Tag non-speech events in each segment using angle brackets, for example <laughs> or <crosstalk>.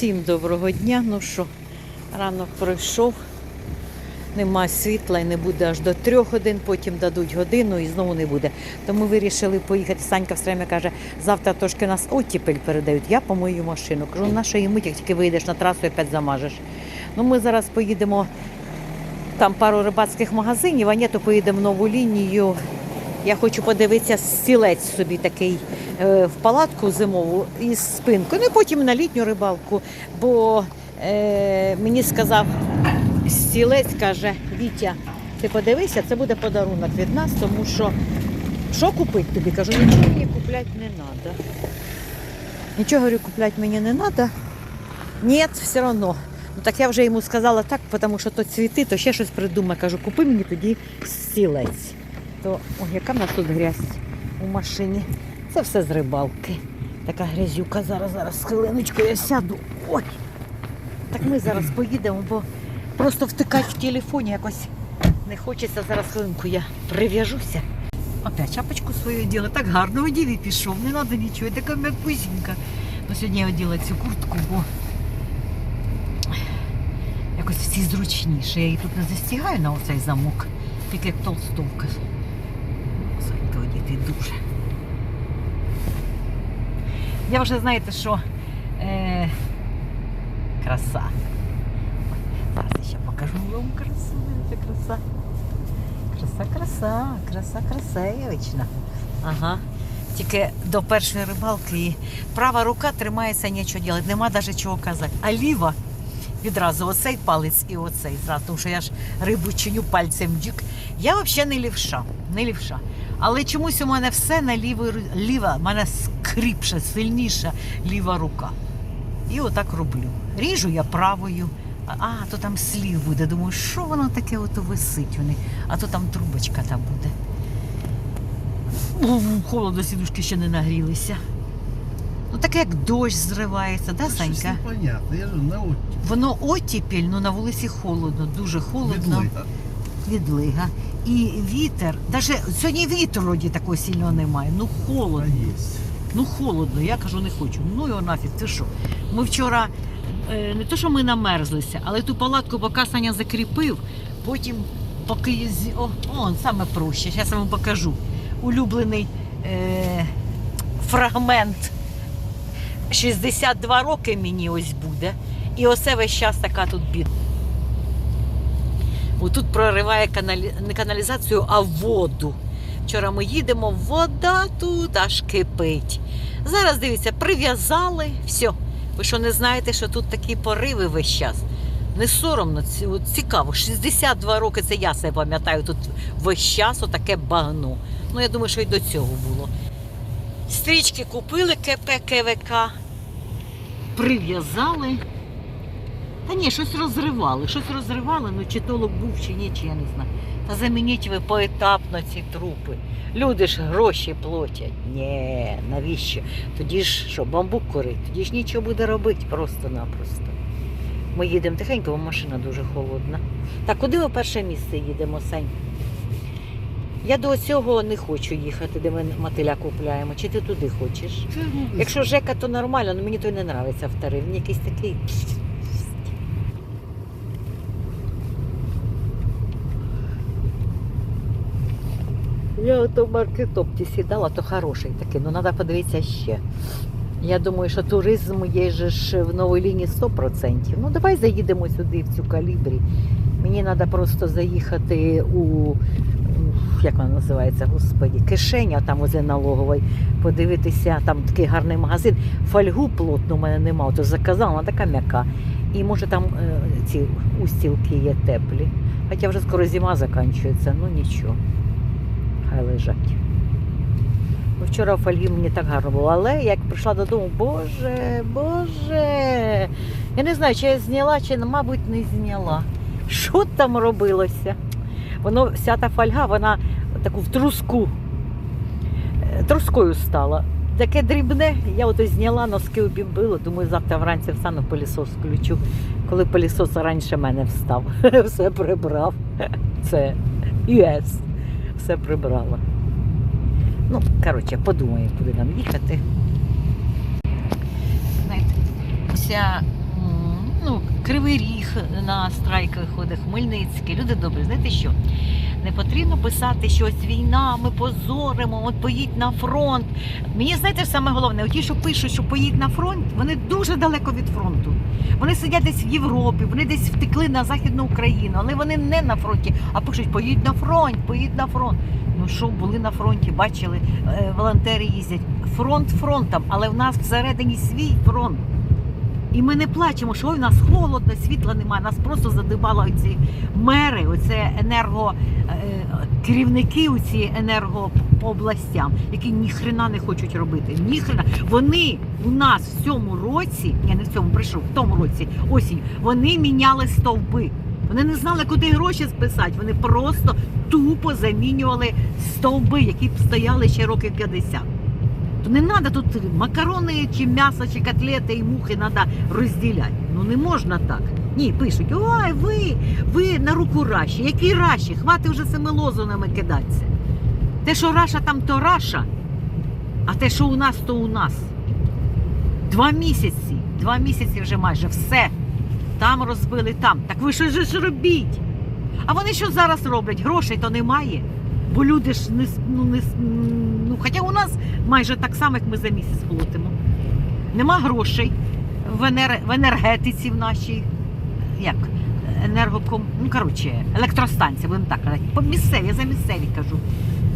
Всім доброго дня. Ну що, ранок пройшов, нема світла і не буде аж до трьох годин, потім дадуть годину і знову не буде. Тому вирішили поїхати. Санька все время каже, завтра трошки нас оттіпель передають, я помию машину. Кажу, на що мить, як тільки вийдеш на трасу і опять замажеш. Ну ми зараз поїдемо, там пару рибацьких магазинів, а ні, то поїдемо в нову лінію. Я хочу подивитися стілець собі такий е, в палатку зимову із спинкою. Ну і потім на літню рибалку. Бо е, мені сказав стілець, каже, Вітя, ти подивися, це буде подарунок від нас, тому що що купити тобі? Кажу, нічого мені купляти не треба. Нічого говорю, купляти мені не треба. Ні, все одно. Ну так я вже йому сказала так, тому що то цвіти, то ще щось придумай. Кажу, купи мені тоді стілець. То ой, яка в нас тут грязь у машині. Це все з рибалки. Така грязюка. Зараз, зараз, хвилиночку я сяду. Ой. Так ми зараз поїдемо, бо просто втикати в телефоні якось не хочеться. Зараз хвилинку я прив'яжуся. Опять шапочку свою оділа. Так гарно одів і пішов. Не треба нічого. Така м'якусінька. Ну, сьогодні я оділа цю куртку, бо якось всі зручніше. Я її тут не застігаю на оцей замок, тільки як толстовка. Санька дуже. Я вже знаєте, що е, краса. Зараз я ще покажу вам красу. Це краса. Краса, краса, краса, красавична. Ага. Тільки до першої рибалки права рука тримається нічого робити, нема навіть чого казати. А ліва відразу оцей палець і оцей. Зразу, тому що я ж рибу чиню пальцем дюк. Я взагалі не лівша, не лівша. Але чомусь у мене все на лівій ліва, в мене скріпша, сильніша ліва рука. І отак роблю. Ріжу я правою. А, то там слів буде. Думаю, що воно таке ото висить вони, а то там трубочка та буде. Холодно сідушки ще не нагрілися. Ну таке як дощ зривається, да, Санька? непонятне. Я ж на оттіп. Воно оттіпіль, ну на вулиці холодно, дуже холодно. Відлига. Відлига. І вітер. Даже сьогодні вітру вроді такого сильного немає. Ну холодно. Ну холодно, я кажу, не хочу. Ну його нафіг, ти що? Ми вчора е, не то, що ми намерзлися, але ту палатку поки Саня закріпив, потім поки о, о, саме проще. Зараз я вам покажу. Улюблений е, фрагмент. 62 роки мені ось буде. І оце весь час така тут бідна. Отут прориває каналі... не каналізацію, а воду. Вчора ми їдемо, вода тут аж кипить. Зараз дивіться, прив'язали, все. Ви що не знаєте, що тут такі пориви весь час? Не соромно, цікаво. 62 роки це я себе пам'ятаю. Тут весь час отаке багно. Ну, я думаю, що і до цього було. Стрічки купили КП КВК, прив'язали. Та ні, щось розривали, щось розривали, ну чи толок був, чи ні, чи я не знаю. Та замініть ви поетапно ці трупи. Люди ж гроші платять. Ні, навіщо? Тоді ж що, бамбук корить, тоді ж нічого буде робити просто-напросто. Ми їдемо тихенько, бо машина дуже холодна. Так, куди ми перше місце їдемо, Сань? Я до цього не хочу їхати, де ми мотиля купляємо. Чи ти туди хочеш? Ну, Якщо Жека, то нормально, але мені той не подобається вторий. Він якийсь такий. Я ото в маркетопті сідала, то хороший такий, ну треба подивитися ще. Я думаю, що туризм є ж в новій лінії 100%. Ну давай заїдемо сюди, в цю калібрі. Мені треба просто заїхати у як вона називається, господі, кишеня там возле налогової, подивитися, там такий гарний магазин. Фольгу плотну у мене нема, то заказала, вона така м'яка. І може там е, ці устілки є теплі. Хоча вже скоро зима закінчується, ну нічого. Хай лежать. Бо Вчора в фольгі мені так гарно було, але як прийшла додому, боже, боже. Я не знаю, чи я зняла, чи мабуть не зняла. Що там робилося? Воно вся та фольга, вона таку в труску, е, трускою стала. Таке дрібне, я ото зняла, носки обібила, думаю, завтра вранці встану, пилісос включу. Коли пилісос раніше мене встав, <laughs> все прибрав. Це ЄС. Все прибрала. Ну, коротше, подумаю, куди нам їхати. Знаєте, вся Ну, Кривий Ріг на страйк виходить, Хмельницький. Люди добрі, знаєте що? Не потрібно писати, що ось війна, ми позоримо, от поїдь на фронт. Мені знаєте, саме головне, ті, що пишуть, що поїдь на фронт, вони дуже далеко від фронту. Вони сидять десь в Європі, вони десь втекли на Західну Україну, але вони не на фронті, а пишуть, поїдь на фронт, поїдь на фронт. Ну що, були на фронті, бачили, е, волонтери їздять. Фронт фронтом, але в нас всередині свій фронт. І ми не плачемо, що ой, нас холодно, світла немає. Нас просто задибало ці мери, оце енерго е, керівники у ці енерго по областям, які ніхрена не хочуть робити. Ніхрена. Вони у нас в цьому році, я не в цьому прийшов, в тому році осінь, вони міняли стовби. Вони не знали, куди гроші списати. Вони просто тупо замінювали стовби, які б стояли ще років 50. То не треба тут макарони, чи м'ясо, чи котлети і мухи треба розділяти. Ну не можна так. Ні, пишуть, ой, ви, ви на руку Раші. Які Раші? Хвати вже цими лозунами кидатися. Те, що Раша там, то Раша, а те, що у нас, то у нас. Два місяці, два місяці вже майже все. Там розбили, там. Так ви що ж робіть? А вони що зараз роблять? Грошей то немає. Бо люди ж не, ну, не ну, хоча у нас майже так само, як ми за місяць платимо. Нема грошей в, енер... в енергетиці в нашій. Як? Енергоком. Ну, коротше, електростанція, будемо так казати. По місцеві, за місцеві кажу.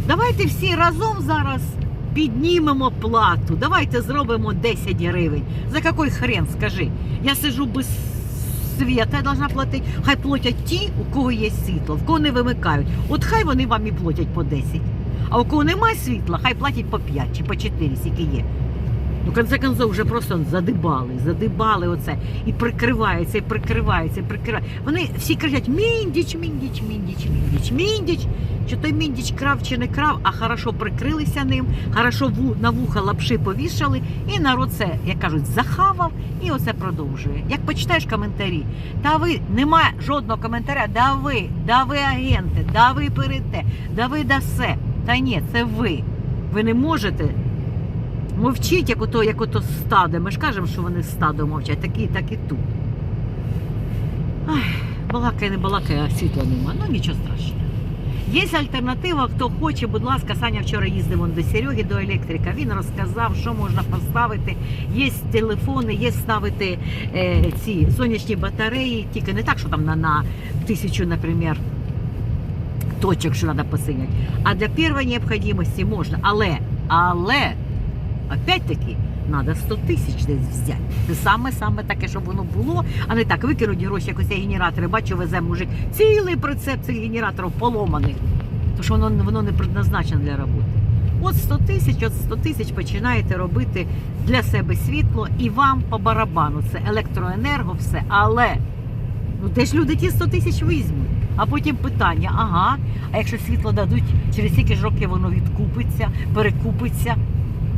Давайте всі разом зараз піднімемо плату. Давайте зробимо 10 гривень. За який хрен, скажи? Я сижу без світа, я платити. Хай платять ті, у кого є світло, в кого не вимикають. От хай вони вам і платять по 10. А у кого немає світла, хай платять по 5 чи по 4, скільки є. Ну, конце концов, вже просто задибали, задибали оце. І прикриваються, і прикриваються, і прикриваються. Вони всі кричать Міндіч, Міндіч, Міндіч, Міндіч, Міндіч. Що той Міндіч крав чи не крав, а хорошо прикрилися ним, хорошо на вуха лапши повішали, і народ це, як кажуть, захавав і оце продовжує. Як почитаєш коментарі, та ви немає жодного коментаря, да ви, да ви агенти, да ви перете, да ви дасе. Та ні, це ви. Ви не можете Мовчіть, як ото, як ото стадо. Ми ж кажемо, що вони стадо мовчать, так і, так і тут. Ай, балакає, не балакає, а світла нема. Ну нічого страшного. Є альтернатива, хто хоче, будь ласка, Саня вчора їздив до Сереги, до електрика. Він розказав, що можна поставити. Є телефони, є ставити е, ці сонячні батареї, тільки не так, що там на, на тисячу, наприклад, точок, що треба посиняти. А для першої необхідності можна. Але, але опять-таки, треба 100 тисяч десь взяти. Це саме-саме таке, щоб воно було, а не так викинуть гроші, як оці генератори. Бачу, везе мужик цілий прицеп цих генераторів поломаних. Тому що воно, воно не предназначено для роботи. От 100 тисяч, от 100 тисяч починаєте робити для себе світло і вам по барабану. Це електроенерго, все. Але ну де ж люди ті 100 тисяч візьмуть? А потім питання: ага, а якщо світло дадуть, через скільки ж років воно відкупиться, перекупиться.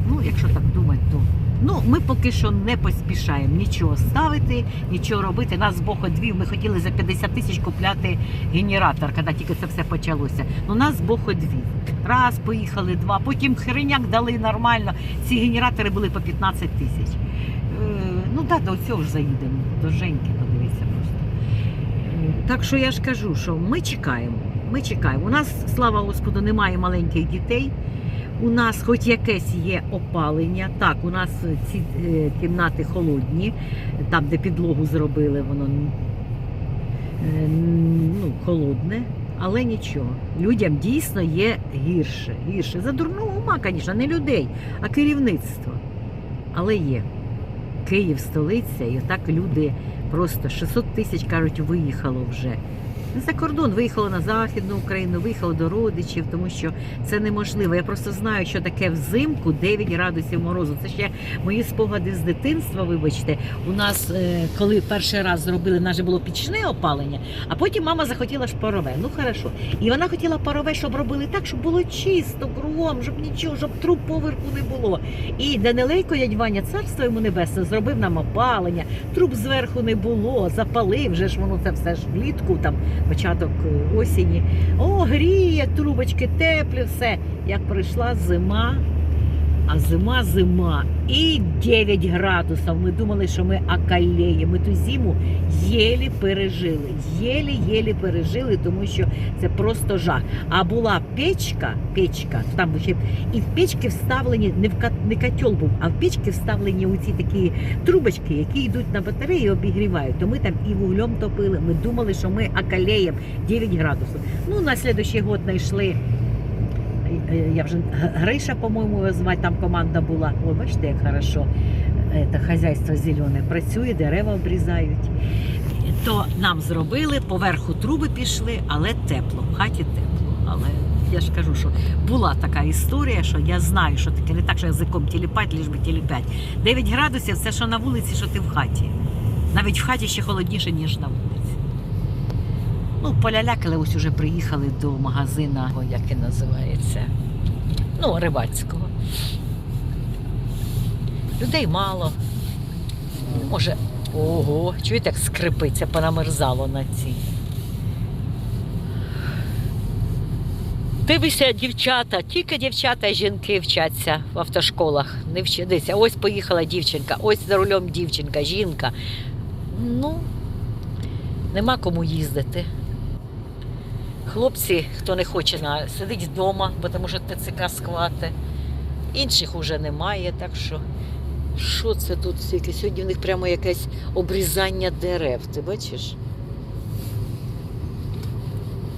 Ну, якщо так думати, то ну ми поки що не поспішаємо нічого ставити, нічого робити. Нас Бог одвів. Ми хотіли за 50 тисяч купляти генератор, коли тільки це все почалося. Ну нас Бог одвів. Раз, поїхали, два. Потім хреняк дали нормально. Ці генератори були по 15 тисяч. Е, ну так, да, до цього ж заїдемо. До Женьки подивитися просто. Так що я ж кажу, що ми чекаємо. Ми чекаємо. У нас, слава Господу, немає маленьких дітей. У нас хоч якесь є опалення. Так, у нас ці е, кімнати холодні, там, де підлогу зробили, воно е, ну, холодне, але нічого. Людям дійсно є гірше. гірше. За дурного ума, звісно, не людей, а керівництво. Але є. Київ столиця, і отак люди просто 600 тисяч кажуть, виїхало вже. За кордон виїхало на Західну Україну, виїхало до родичів, тому що це неможливо. Я просто знаю, що таке взимку 9 градусів морозу. Це ще мої спогади з дитинства. Вибачте, у нас, е, коли перший раз зробили, в нас же було пічне опалення, а потім мама захотіла ж парове. Ну хорошо. І вона хотіла парове, щоб робили так, щоб було чисто, кругом, щоб нічого, щоб труб поверху не було. І Данилейко Ваня, царство йому небесне, зробив нам опалення, труб зверху не було, запалив вже ж воно це все ж влітку, там початок е, осені. О, гріє, трубочки теплі, все. Як прийшла зима, а зима зима і 9 градусів. Ми думали, що ми околеємо. Ми ту зиму єлі пережили. Єлі-єлі пережили, тому що це просто жах. А була печка, печка, там і в печки вставлені не в не котел був, а в печки вставлені оці такі трубочки, які йдуть на батареї обігрівають. То ми там і вуглем топили. Ми думали, що ми околеємо 9 градусів. Ну, на слідуючий год знайшли. Е, Я вже Гриша, по-моєму, його звати, там команда була. О, бачите, як хорошо. Це хазяйство зелене працює, дерева обрізають. То нам зробили, поверху труби пішли, але тепло, в хаті тепло. Але я ж кажу, що була така історія, що я знаю, що таке не так, що язиком тіліпать, ліж би тіліпять. 9 градусів це що на вулиці, що ти в хаті. Навіть в хаті ще холодніше, ніж на вулиці. Ну, полялякали, ось уже приїхали до магазина, як він називається. Ну, рибацького. Людей мало. Може, ого, чуєте, як скрипиться, понамерзало на цій. Дивися, дівчата, тільки дівчата і жінки вчаться в автошколах. Не вчаться. Ось поїхала дівчинка, ось за рулем дівчинка, жінка. Ну, нема кому їздити. Хлопці, хто не хоче, на- сидить вдома, бо тому що ТЦК схвати. Інших уже немає, так що. Що це тут стільки? Сьогодні в них прямо якесь обрізання дерев, ти бачиш?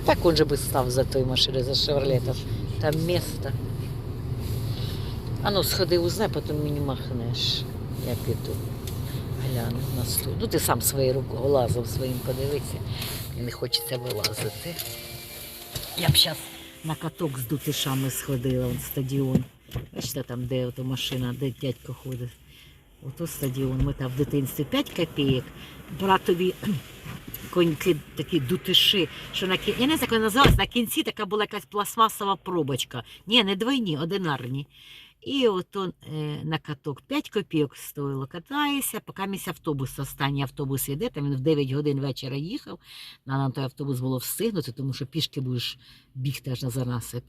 Так он же би став за той машиною, за шевролетом. Там місто. А ну, сходи, узнай, потім мені махнеш. Я піду. Гляну на стул. Ну, ти сам своєю рукою лазом своїм подивися. Мені не хочеться вилазити. Я б зараз на каток з дутишами сходила, в стадіон. Бачите, там, де ото машина, де дядько ходить. Ото стадіон. Ми там в дитинстві 5 копійок. Братові <clears throat> коньки такі дутиши, що на кін... я не знаю, як вона називалась, на кінці така була якась пластмасова пробочка. Ні, не двойні, одинарні. І ото е, на каток 5 копійок стоїло. Катаєшся, поки місць автобус, останній автобус йде, там він в 9 годин вечора їхав. На той автобус було встигнути, тому що пішки будеш бігти аж на занасип.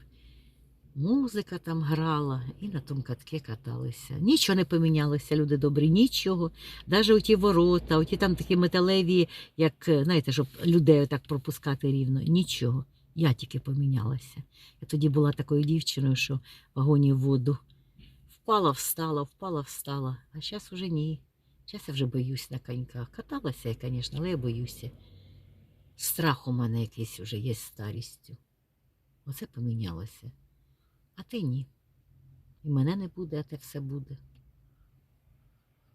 Музика там грала, і на тому катки каталися. Нічого не помінялося, люди добрі, нічого. Навіть оті ворота, оті там такі металеві, як, знаєте, щоб людей так пропускати рівно. Нічого. Я тільки помінялася. Я тоді була такою дівчиною, що в вагоні в воду. Впала, встала, впала, встала. А зараз уже ні. Зараз я вже боюсь на коньках. Каталася я, звісно, але я боюся. Страх у мене якийсь вже є старістю. Оце помінялося. А ти ні. І мене не буде, а те все буде.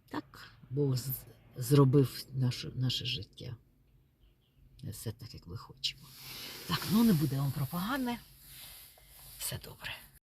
Так Бог зробив наше, наше життя. Все так, як ми хочемо. Так, ну не буде вам пропагани. Все добре.